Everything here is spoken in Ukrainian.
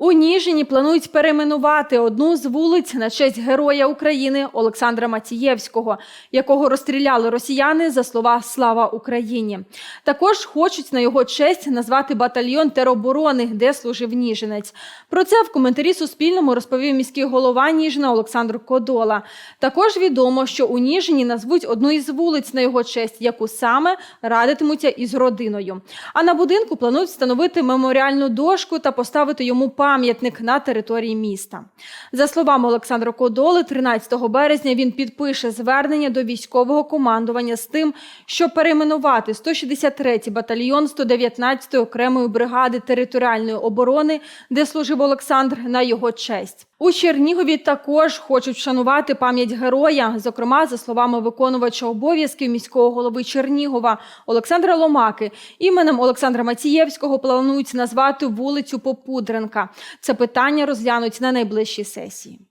У Ніжині планують перейменувати одну з вулиць на честь Героя України Олександра Матієвського, якого розстріляли росіяни за слова Слава Україні. Також хочуть на його честь назвати батальйон тероборони, де служив Ніжинець. Про це в коментарі Суспільному розповів міський голова Ніжина Олександр Кодола. Також відомо, що у Ніжині назвуть одну із вулиць на його честь, яку саме радитимуться із родиною. А на будинку планують встановити меморіальну дошку та поставити йому пам'ятник на території міста. За словами Олександра Кодоли, 13 березня він підпише звернення до військового командування з тим, щоб перейменувати 163-й батальйон 119-ї окремої бригади територіальної оборони, де служив Олександр, на його честь. У Чернігові також хочуть вшанувати пам'ять героя. Зокрема, за словами виконувача обов'язків міського голови Чернігова Олександра Ломаки, іменем Олександра Мацієвського планують назвати вулицю Попудренка. Це питання розглянуть на найближчій сесії.